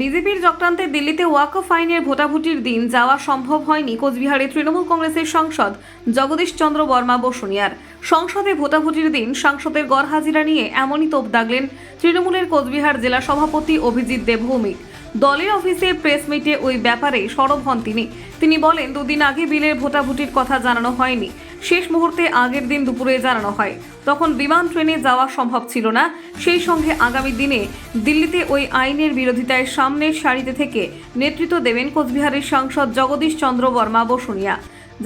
বিজেপির চক্রান্তে দিল্লিতে ওয়াকফ আইনের ভোটাভুটির দিন যাওয়া সম্ভব হয়নি কোচবিহারে তৃণমূল কংগ্রেসের সাংসদ জগদীশ চন্দ্র বর্মা বসুনিয়ার। সংসদে ভোটাভুটির দিন সাংসদের গড় হাজিরা নিয়ে এমনই তোপ দাগলেন তৃণমূলের কোচবিহার জেলা সভাপতি অভিজিৎ দেবভৌমিক। দলের অফিসে প্রেস মিটে ওই ব্যাপারে সরব হন তিনি। তিনি বলেন, দুদিন আগে বিলের ভোটাভুটির কথা জানানো হয়নি। শেষ মুহূর্তে আগের দিন দুপুরে জানানো হয়। তখন বিমান ট্রেনে যাওয়া সম্ভব ছিল না। সেই সঙ্গে আগামী দিনে দিল্লিতে ওই আইনের বিরোধিতায় সামনের সারিতে থেকে নেতৃত্ব দেবেন কোচবিহারের সাংসদ জগদীশ চন্দ্র বর্মা বসুনিয়া।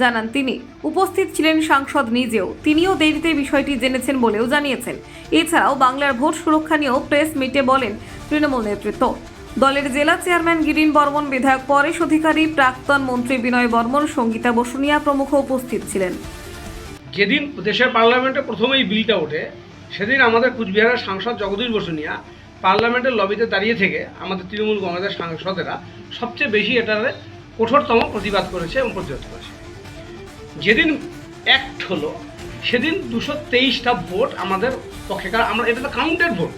জানান তিনি, উপস্থিত ছিলেন সাংসদ নিজেও। তিনিও দেরিতে বিষয়টি জেনেছেন বলেও জানিয়েছেন। এছাড়াও বাংলার ভোট সুরক্ষা নিয়েও প্রেস মিটে বলেন তৃণমূল নেতৃত্ব। দলের জেলা চেয়ারম্যান গিরিন বর্মন, বিধায়ক পরেশ অধিকারী, প্রাক্তন মন্ত্রী বিনয় বর্মন, সঙ্গীতা বসুনিয়া প্রমুখ উপস্থিত ছিলেন। যেদিন দেশের পার্লামেন্টে প্রথমে এই বিলটা ওঠে, সেদিন আমাদের কুচবিহারের সাংসদ জগদীশ বসুনিয়া পার্লামেন্টের লবিতে দাঁড়িয়ে থেকে আমাদের তৃণমূল কংগ্রেসের সাংসদেরা সবচেয়ে বেশি এটার কঠোরতম প্রতিবাদ করেছে এবং প্রতিবাদ করেছে। যেদিন অ্যাক্ট হলো, সেদিন দুশো তেইশটা ভোট আমাদের পক্ষে। কারণ আমরা, এটা তো কাউন্টেড ভোট।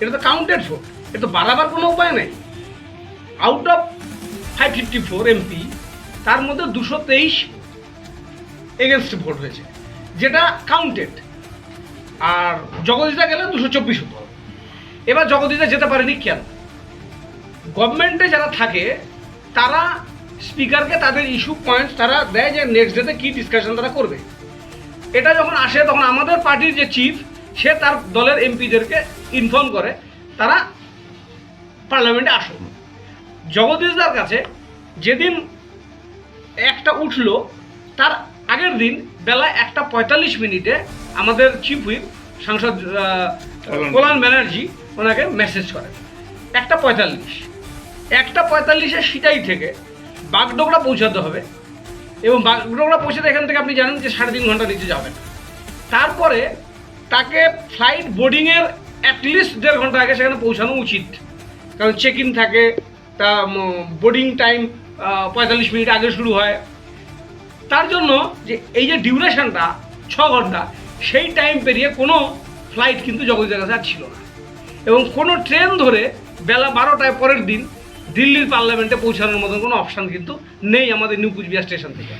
এটা তো কাউন্টেড ভোট। এটা তো বাড়াবার কোনো উপায় নেই। Out of five fifty four MP তার মধ্যে দুশো তেইশ এগেনস্ট ভোট হয়েছে। যেটা কাউন্টেড আর জগদীশা গেলে দুশো চব্বিশ হতো এবার জগদীশা যেতে পারেনি কেন? গভর্নমেন্টে যারা থাকে, তারা স্পিকারকে তাদের ইস্যু পয়েন্টস তারা দেয় যে নেক্সট ডেতে কী ডিসকাশন তারা করবে। এটা যখন আসে, তখন আমাদের পার্টির যে চিফ সে তার দলের এমপিদেরকে ইনফর্ম করে, তারা পার্লামেন্টে আসুন জগদীশদার কাছে যেদিন একটা উঠল, তার আগের দিন বেলা একটা পঁয়তাল্লিশ মিনিটে আমাদের চিফ হুইপ সাংসদ কল্যাণ ব্যানার্জি। ওনাকে মেসেজ করেন। একটা পঁয়তাল্লিশ। একটা পঁয়তাল্লিশে সিটাই থেকে বাগডোগরা পৌঁছাতে হবে এবং বাগডোগরা পৌঁছাতে এখান থেকে আপনি জানেন যে সাড়ে তিন ঘণ্টা নিচে যাবেন। তারপরে তাকে ফ্লাইট বোর্ডিংয়ের অ্যাটলিস্ট দেড় ঘণ্টা আগে সেখানে পৌঁছানো উচিত। কারণ চেক ইন থাকে তা বোর্ডিং টাইম পঁয়তাল্লিশ মিনিট আগে শুরু হয়। তার জন্য যে এই যে ডিউরেশনটা ছ ঘণ্টা, সেই টাইম পেরিয়ে কোনো ফ্লাইট কিন্তু জগদীশের কাছে আর ছিল না। এবং কোনো ট্রেন ধরে বেলা বারোটায় পরের দিন দিল্লির পার্লামেন্টে পৌঁছানোর মতন কোনো অপশান কিন্তু নেই আমাদের নিউ কুচবিহার স্টেশন থেকে।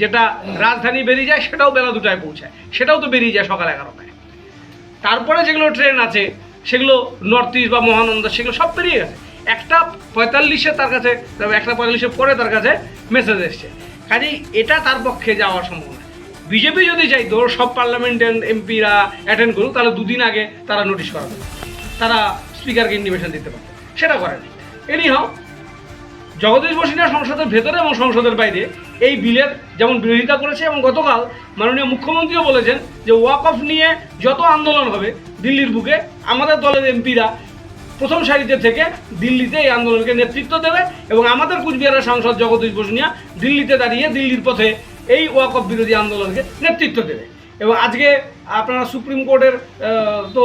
যেটা রাজধানী বেরিয়ে যায়, সেটাও বেলা দুটায় পৌঁছায়। সেটাও তো বেরিয়ে যায় সকাল এগারোটায়। তারপরে যেগুলো ট্রেন আছে, সেগুলো নর্থ ইস্ট বা মহানন্দা, সেগুলো সব পেরিয়ে গেছে। একটা পঁয়তাল্লিশে তার কাছে, একটা পঁয়তাল্লিশের পরে তার কাছে মেসেজ এসছে। কাজেই এটা তার পক্ষে যাওয়া সম্ভব না বিজেপি যদি চাইতো সব পার্লামেন্টের এমপিরা অ্যাটেন্ড করুক, তাহলে দুদিন আগে তারা নোটিশ করাবে। তারা স্পিকারকে ইন্ডিমেশন দিতে পারত সেটা করেনি এনি হাও জগদীশ বসিনা সংসদের ভেতরে এবং সংসদের বাইরে এই বিলের যেমন বিরোধিতা করেছে এবং গতকাল মাননীয় মুখ্যমন্ত্রীও বলেছেন যে ওয়াক অফ নিয়ে যত আন্দোলন হবে, দিল্লির বুকে আমাদের দলের এমপিরা প্রথম সারিতে থেকে দিল্লিতে এই আন্দোলনকে নেতৃত্ব দেবে এবং আমাদের কুচবিহারের সাংসদ জগদীশ বসুনিয়া দিল্লিতে দাঁড়িয়ে দিল্লির পথে এই ওয়াক অফ বিরোধী আন্দোলনকে নেতৃত্ব দেবে। এবং আজকে আপনারা সুপ্রিম কোর্টের তো